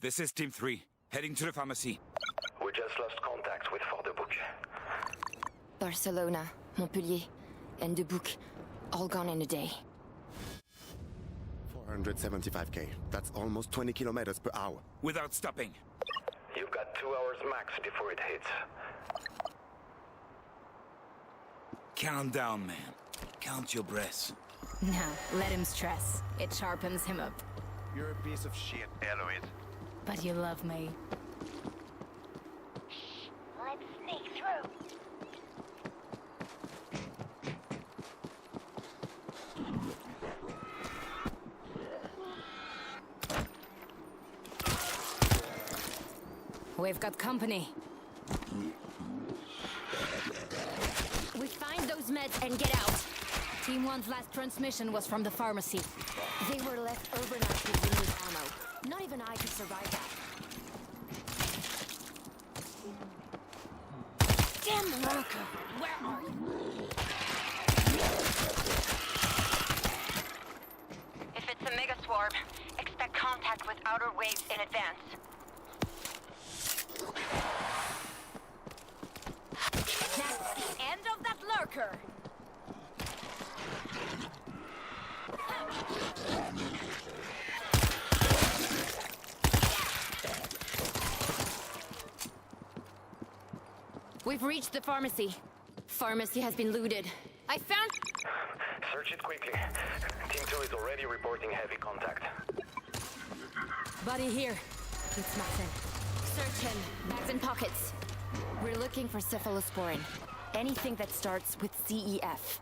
This is Team 3, heading to the pharmacy. We just lost contact with Fort de Bouc. Barcelona, Montpellier, and de Bouc all gone in a day. 475k. That's almost 20 kilometers per hour. Without stopping. You've got two hours max before it hits. Count down, man. Count your breaths. No, let him stress. It sharpens him up. You're a piece of shit, Eloise. But you love me. We've got company. We find those meds and get out. Team 1's last transmission was from the pharmacy. They were left overnight with limited ammo. Not even I could survive that. Damn Lurker! Where are you? If it's a mega swarm, expect contact with outer waves in advance. reached the pharmacy. Pharmacy has been looted. I found... Search it quickly. Team 2 is already reporting heavy contact. Buddy here. It's Maxim. Search him. Bags and pockets. We're looking for cephalosporin. Anything that starts with CEF.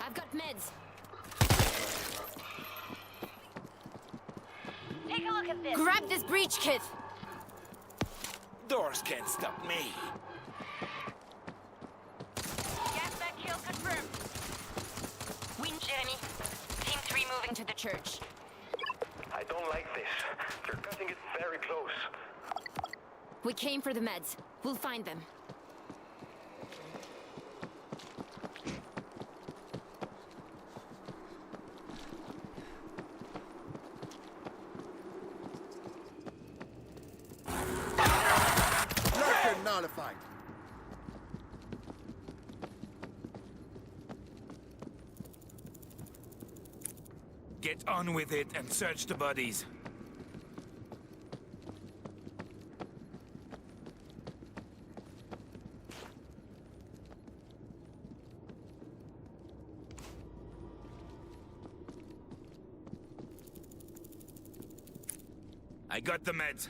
I've got meds. Take a look at this. Grab this breach kit. Doors can't stop me. Gasback kill confirmed. Win, Jenny. Team 3 moving to the church. I don't like this. You're cutting it very close. We came for the meds. We'll find them. with it and search the bodies. I got the meds.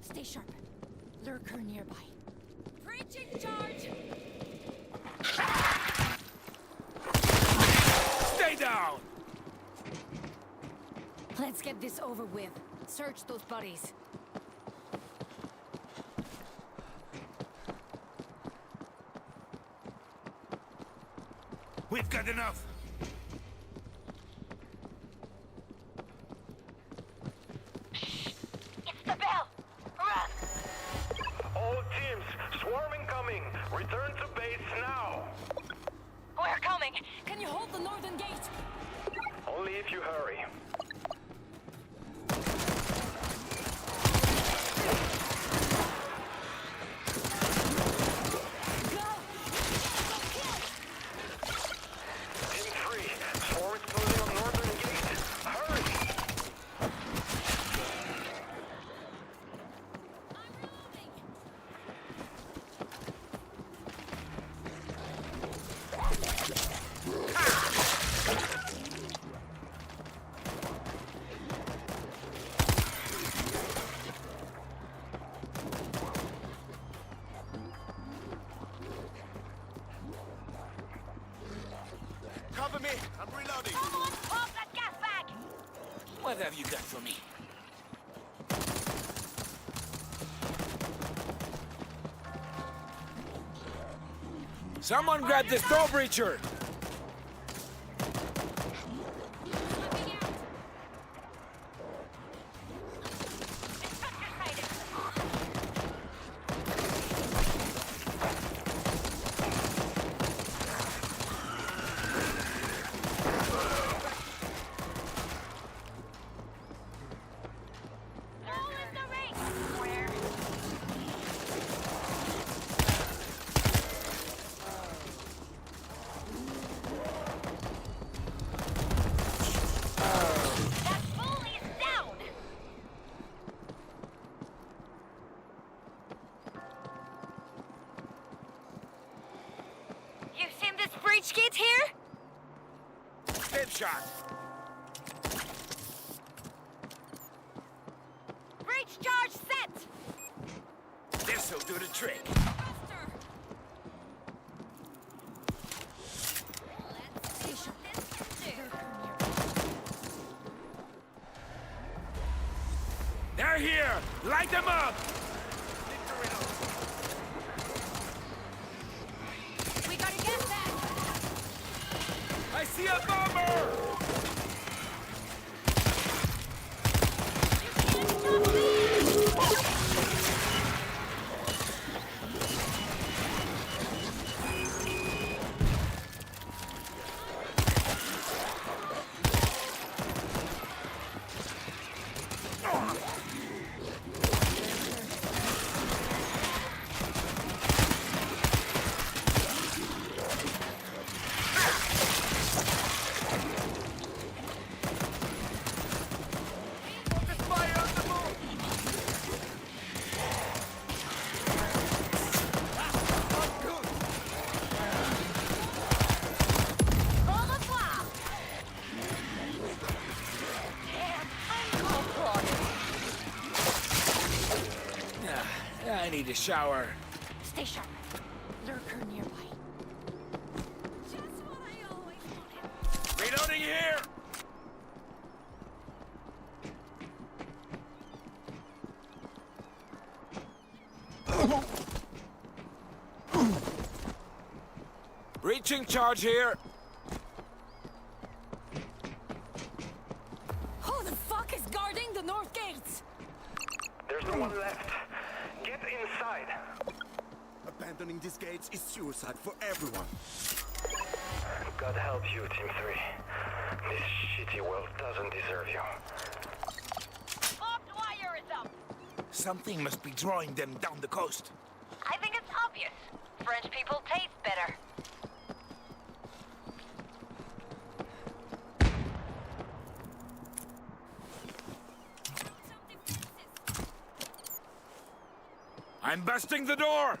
Stay sharp. Lurker nearby. get this over with. Search those bodies. We've got enough! Cover me. I'm reloading. Someone pop that gas bag! What have you got for me? Someone grab the door breacher! shot. Breach charge set. This'll do the trick. They're here! Light them up! see a bomber! shower. Stay sharp. Lurker nearby. Reloading here! Reaching charge here. Abandoning these gates is suicide for everyone. God help you, Team 3. This shitty world doesn't deserve you. Barbed wire is up! Something must be drawing them down the coast. I think it's obvious. French people taste better. I'm busting the door!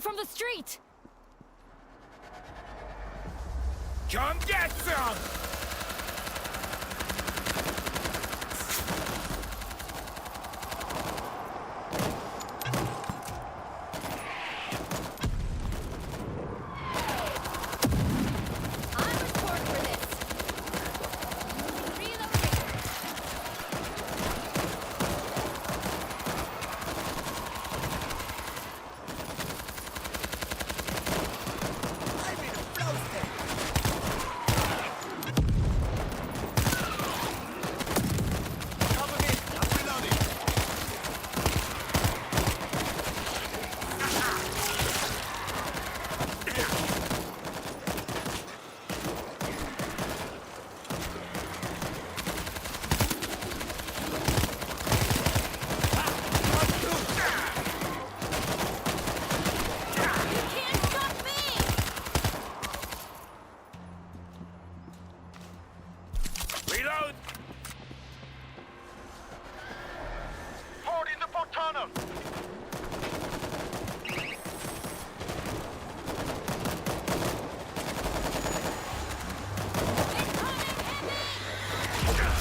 coming from the street! Come get some!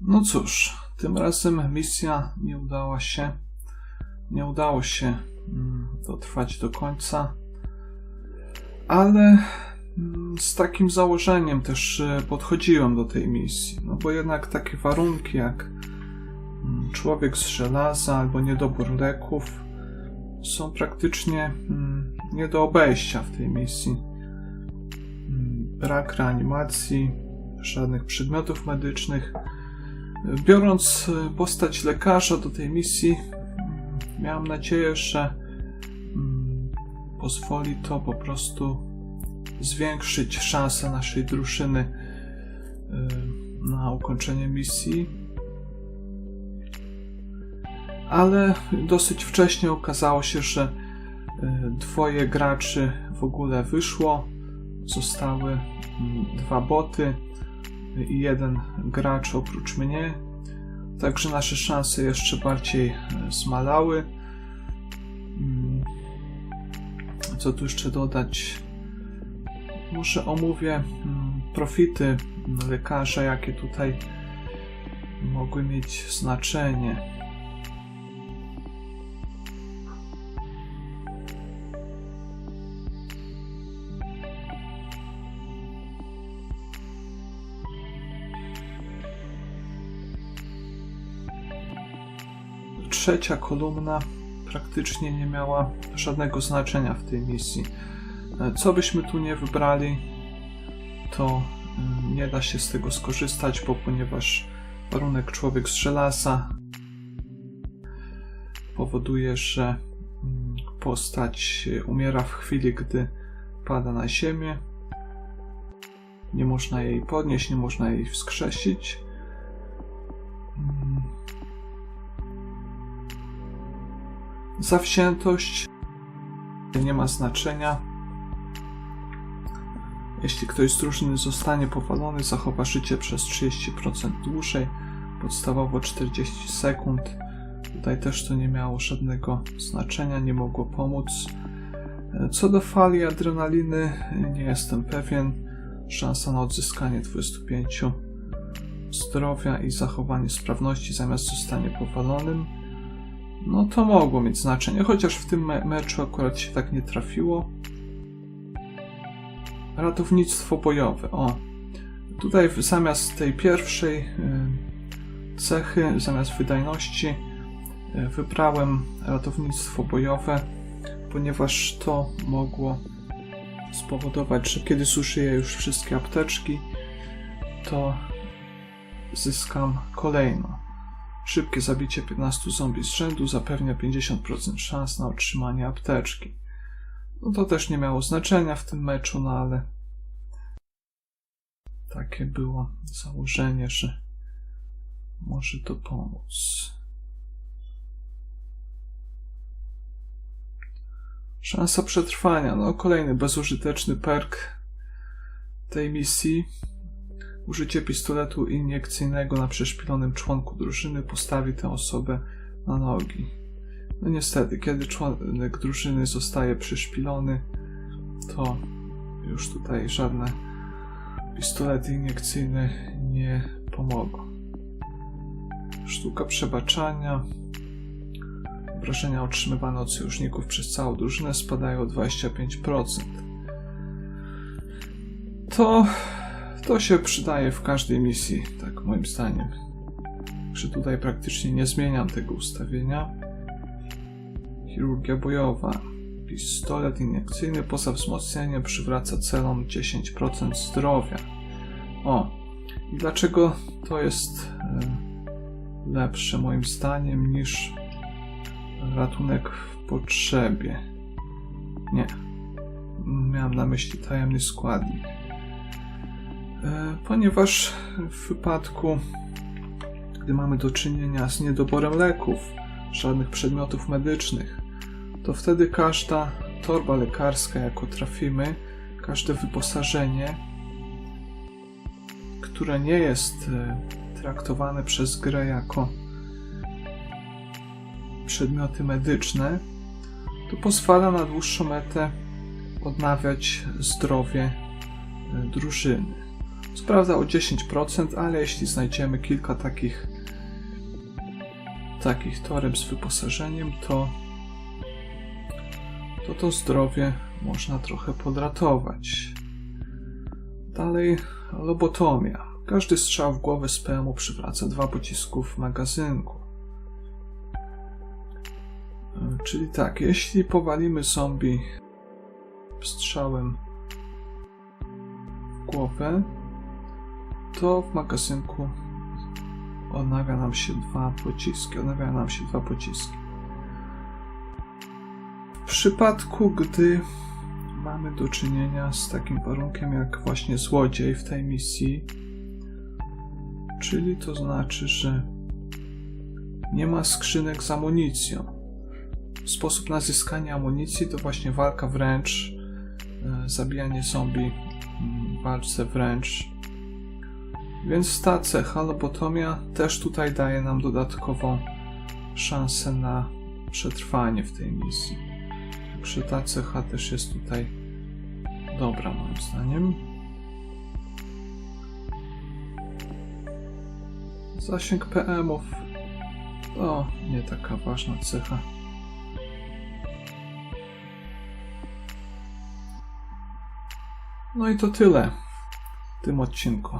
No cóż, tym razem misja nie udała się. Nie udało się dotrwać mm, do końca. Ale mm, z takim założeniem też y, podchodziłem do tej misji. No bo jednak takie warunki jak mm, człowiek z żelaza albo niedobór leków są praktycznie nie do obejścia w tej misji brak reanimacji, żadnych przedmiotów medycznych. Biorąc e, postać lekarza do tej misji, miałem nadzieję, że mm, pozwoli to po prostu zwiększyć szanse naszej drużyny e, na ukończenie misji. Ale dosyć wcześnie okazało się, że e, dwoje graczy w ogóle wyszło Zostały mm, dwa boty i jeden gracz oprócz mnie. Także nasze szanse jeszcze bardziej e, zmalały. Mm, co tu jeszcze dodać? Może omówię mm, profity lekarza, jakie tutaj mogły mieć znaczenie. trzecia kolumna praktycznie nie miała żadnego znaczenia w tej misji. E, co byśmy tu nie wybrali, to e, nie da się z tego skorzystać, bo ponieważ warunek człowiek z żelaza powoduje, że mm, postać umiera w chwili, gdy pada na ziemię. Nie można jej podnieść, nie można jej wskrzesić. zawziętość nie ma znaczenia. Jeśli ktoś z drużyny zostanie powalony, zachowa życie przez 30% dłużej, podstawowo 40 sekund. Tutaj też to nie miało żadnego znaczenia, nie mogło pomóc. Co do fali adrenaliny, nie jestem pewien. Szansa na odzyskanie 25 zdrowia i zachowanie sprawności zamiast zostanie powalonym. No to mogło mieć znaczenie, chociaż w tym me meczu akurat się tak nie trafiło. Ratownictwo bojowe. O, tutaj zamiast tej pierwszej y, cechy, zamiast wydajności, y, wybrałem ratownictwo bojowe, ponieważ to mogło spowodować, że kiedy zużyję już wszystkie apteczki, to zyskam kolejną. Szybkie zabicie 15 zombie z rzędu zapewnia 50% szans na otrzymanie apteczki. No to też nie miało znaczenia w tym meczu, no ale takie było założenie, że może to pomóc. Szansa przetrwania. No, kolejny bezużyteczny perk tej misji. Użycie pistoletu iniekcyjnego na przeszpilonym członku drużyny postawi tę osobę na nogi. No niestety, kiedy członek drużyny zostaje przeszpilony, to już tutaj żadne pistolety iniekcyjne nie pomogą. Sztuka przebaczania. Obrażenia otrzymywane od sojuszników przez całą drużynę spadają o 25%. To to się przydaje w każdej misji, tak moim zdaniem. Także tutaj praktycznie nie zmieniam tego ustawienia. Chirurgia bojowa. Pistolet iniekcyjny poza wzmocnieniem przywraca celom 10% zdrowia. O, i dlaczego to jest e, lepsze moim zdaniem niż ratunek w potrzebie? Nie, miałem na myśli tajemny składnik. E, ponieważ w wypadku, gdy mamy do czynienia z niedoborem leków, żadnych przedmiotów medycznych, to wtedy każda torba lekarska, jaką trafimy, każde wyposażenie, które nie jest e, traktowane przez grę jako przedmioty medyczne, to pozwala na dłuższą metę odnawiać zdrowie e, drużyny. Sprawdza o 10%, ale jeśli znajdziemy kilka takich takich toreb z wyposażeniem, to to, to zdrowie można trochę podratować. Dalej lobotomia. Każdy strzał w głowę z PMU przywraca dwa pocisków magazynku. Czyli tak, jeśli powalimy zombie strzałem w głowę, to w magazynku odnawia nam się dwa pociski. Odnawia nam się dwa pociski. W przypadku, gdy mamy do czynienia z takim warunkiem jak właśnie złodziej w tej misji, czyli to znaczy, że nie ma skrzynek z amunicją. Sposób na zyskanie amunicji to właśnie walka wręcz, e, zabijanie zombie w mm, walce wręcz, więc ta cecha lobotomia też tutaj daje nam dodatkową szansę na przetrwanie w tej misji. Także ta cecha też jest tutaj dobra moim zdaniem. Zasięg PM-ów to nie taka ważna cecha. No i to tyle w tym odcinku.